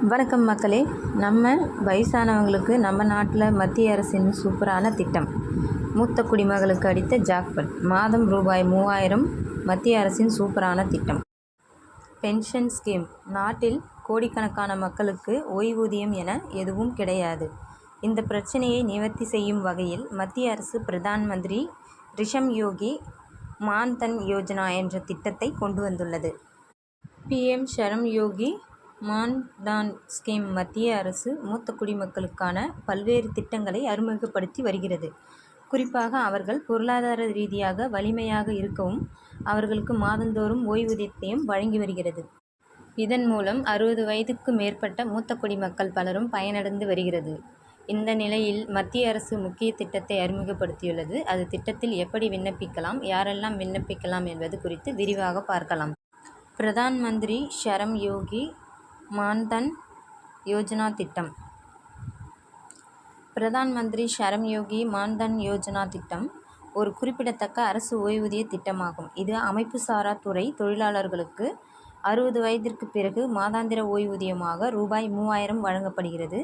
வணக்கம் மக்களே. நம்ம வயசானவங்களுக்கு நம்ம நாட்டில் மத்திய அரசின் சூப்பரான திட்டம். மூத்த குடிமகளுக்கு அடித்த ஜாக்பட். மாதம் ரூபாய் மூவாயிரம் மத்திய அரசின் சூப்பரான திட்டம். Pension scheme. நாட்டில் கோடிக்கணக்கான மக்களுக்கு ஓய்வூதியம் என எதுவும் கிடையாது. இந்த பிரச்சனையை நிவர்த்தி செய்யும் வகையில் மத்திய அரசு பிரதான் மந்திரி ரிஷம் யோகி மான்தன் யோஜனா என்ற திட்டத்தை கொண்டு வந்துள்ளது. பிஎம் ஷரம் யோகி மான்தான் ஸ்கீம் மத்திய அரசு மூத்த குடிமக்களுக்கான பல்வேறு திட்டங்களை அறிமுகப்படுத்தி வருகிறது. குறிப்பாக அவர்கள் பொருளாதார ரீதியாக வலிமையாக இருக்கவும் அவர்களுக்கு மாதந்தோறும் ஓய்வூதியத்தையும் வழங்கி வருகிறது. இதன் மூலம் அறுபது வயதுக்கு மேற்பட்ட மூத்த குடிமக்கள் பலரும் பயனடைந்து வருகிறது. இந்த நிலையில் மத்திய அரசு முக்கிய திட்டத்தை அறிமுகப்படுத்தியுள்ளது. அது திட்டத்தில் எப்படி விண்ணப்பிக்கலாம் யாரெல்லாம் விண்ணப்பிக்கலாம் என்பது குறித்து விரிவாக பார்க்கலாம். பிரதான் மந்திரி ஷரம் யோகி மான்தன் யோஜனா திட்டம். பிரதான் மந்திரி ஷரம் யோகி மான்தன் யோஜனா திட்டம் ஒரு குறிப்பிடத்தக்க அரசு ஓய்வூதிய திட்டமாகும். இது அமைப்புசாரா துறை தொழிலாளர்களுக்கு அறுபது வயதிற்கு பிறகு மாதாந்திர ஓய்வூதியமாக ரூபாய் மூவாயிரம் வழங்கப்படுகிறது.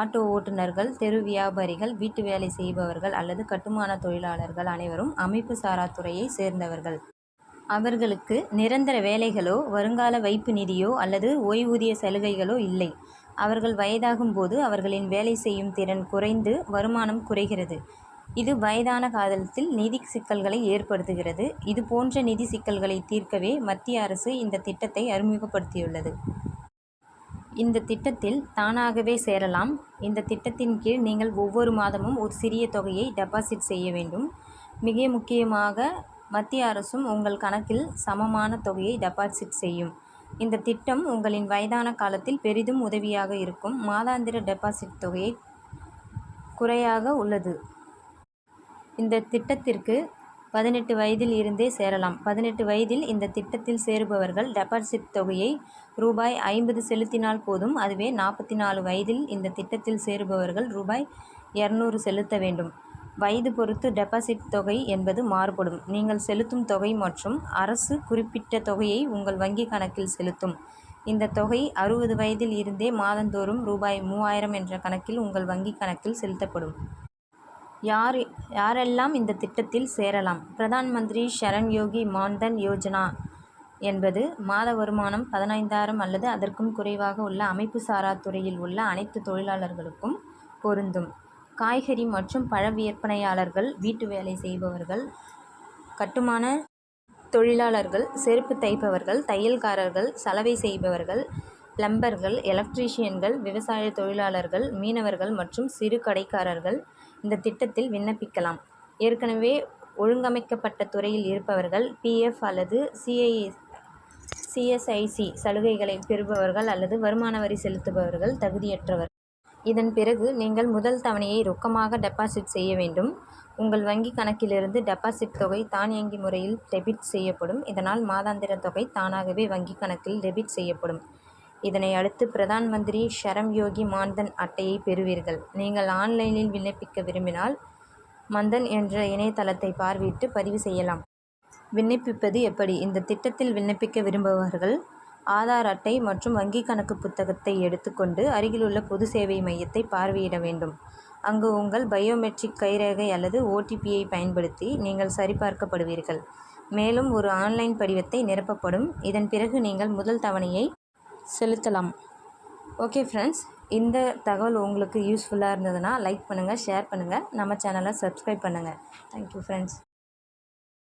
ஆட்டோ ஓட்டுநர்கள் தெரு வியாபாரிகள் வீட்டு வேலை செய்பவர்கள் அல்லது கட்டுமான தொழிலாளர்கள் அனைவரும் அமைப்பு சாரா துறையை சேர்ந்தவர்கள். அவர்களுக்கு நிரந்தர வேலைகளோ வருங்கால வைப்பு நிதியோ அல்லது ஓய்வூதிய சலுகைகளோ இல்லை. அவர்கள் வயதாகும் போது அவர்களின் வேலை செய்யும் திறன் குறைந்து வருமானம் குறைகிறது. இது வயதான காலத்தில் நிதி சிக்கல்களை ஏற்படுத்துகிறது. இது போன்ற நிதி சிக்கல்களை தீர்க்கவே மத்திய அரசு இந்த திட்டத்தை அறிமுகப்படுத்தியுள்ளது. இந்த திட்டத்தில் தானாகவே சேரலாம். இந்த திட்டத்தின் கீழ் நீங்கள் ஒவ்வொரு மாதமும் ஒரு சிறிய தொகையை டெபாசிட் செய்ய வேண்டும். மிக முக்கியமாக மத்திய அரசும் உங்கள் கணக்கில் சமமான தொகையை டெபாசிட் செய்யும். இந்த திட்டம் உங்களின் வயதான காலத்தில் பெரிதும் உதவியாக இருக்கும் மாதாந்திர டெபாசிட் தொகையை குறையாக உள்ளது. இந்த திட்டத்திற்கு பதினெட்டு வயதில் இருந்தே சேரலாம். பதினெட்டு வயதில் இந்த திட்டத்தில் சேருபவர்கள் டெபாசிட் தொகையை ரூபாய் ஐம்பது செலுத்தினால் போதும். அதுவே நாற்பத்தி நாலு வயதில் இந்த திட்டத்தில் சேருபவர்கள் ரூபாய் இரநூறு செலுத்த வேண்டும். வயது பொறுத்து டெபாசிட் தொகை என்பது மாறுபடும். நீங்கள் செலுத்தும் தொகை மற்றும் அரசு குறிப்பிட்ட தொகையை உங்கள் வங்கி கணக்கில் செலுத்தும். இந்த தொகை அறுபது வயதில் இருந்தே மாதந்தோறும் ரூபாய் மூவாயிரம் என்ற கணக்கில் உங்கள் வங்கி கணக்கில் செலுத்தப்படும். யார் யாரெல்லாம் இந்த திட்டத்தில் சேரலாம்? பிரதான் மந்திரி ஷரண் யோகி மான்தன் யோஜனா என்பது மாத வருமானம் பதினைந்தாயிரம் அல்லது அதற்கும் குறைவாக உள்ள அமைப்பு சாரா துறையில் உள்ள அனைத்து தொழிலாளர்களுக்கும் பொருந்தும். காய்கறி மற்றும் பழ விற்பனையாளர்கள் வீட்டு வேலை செய்பவர்கள் கட்டுமான தொழிலாளர்கள் செருப்பு தைப்பவர்கள் தையல்காரர்கள் சலவை செய்பவர்கள் பிளம்பர்கள் எலக்ட்ரீஷியன்கள் விவசாய தொழிலாளர்கள் மீனவர்கள் மற்றும் சிறு கடைக்காரர்கள் இந்த திட்டத்தில் விண்ணப்பிக்கலாம். ஏற்கனவே ஒழுங்கமைக்கப்பட்ட துறையில் இருப்பவர்கள் பிஎஃப் அல்லது சிஐ சிஎஸ்ஐசி சலுகைகளை பெறுபவர்கள் அல்லது வருமான வரி செலுத்துபவர்கள் தகுதியற்றவர். இதன் பிறகு நீங்கள் முதல் தவணையை ரொக்கமாக டெபாசிட் செய்ய வேண்டும். உங்கள் வங்கி கணக்கிலிருந்து டெபாசிட் தொகை தானியங்கி முறையில் டெபிட் செய்யப்படும். இதனால் மாதாந்திர தொகை தானாகவே வங்கி கணக்கில் டெபிட் செய்யப்படும். இதனை அடுத்து பிரதான் மந்திரி ஷரம் யோகி மான்தன் அட்டையை பெறுவீர்கள். நீங்கள் ஆன்லைனில் விண்ணப்பிக்க விரும்பினால் மந்தன் என்ற இணையதளத்தை பார்வையிட்டு பதிவு செய்யலாம். விண்ணப்பிப்பது எப்படி? இந்த திட்டத்தில் விண்ணப்பிக்க விரும்புபவர்கள் ஆதார் அட்டை மற்றும் வங்கிக் கணக்கு புத்தகத்தை எடுத்துக்கொண்டு அருகிலுள்ள பொது சேவை மையத்தை பார்வையிட வேண்டும். அங்கு உங்கள் பயோமெட்ரிக் கைரேகை அல்லது ஓடிபியை பயன்படுத்தி நீங்கள் சரிபார்க்கப்படுவீர்கள். மேலும் ஒரு ஆன்லைன் படிவத்தை நிரப்பப்படும். இதன் பிறகு நீங்கள் முதல் தவணையை செலுத்தலாம். ஓகே ஃப்ரெண்ட்ஸ் இந்த தகவல் உங்களுக்கு யூஸ்ஃபுல்லாக இருந்ததுன்னா லைக் பண்ணுங்கள் ஷேர் பண்ணுங்கள் நம்ம சேனலை சப்ஸ்கிரைப் பண்ணுங்கள் தேங்க்யூ ஃப்ரெண்ட்ஸ்.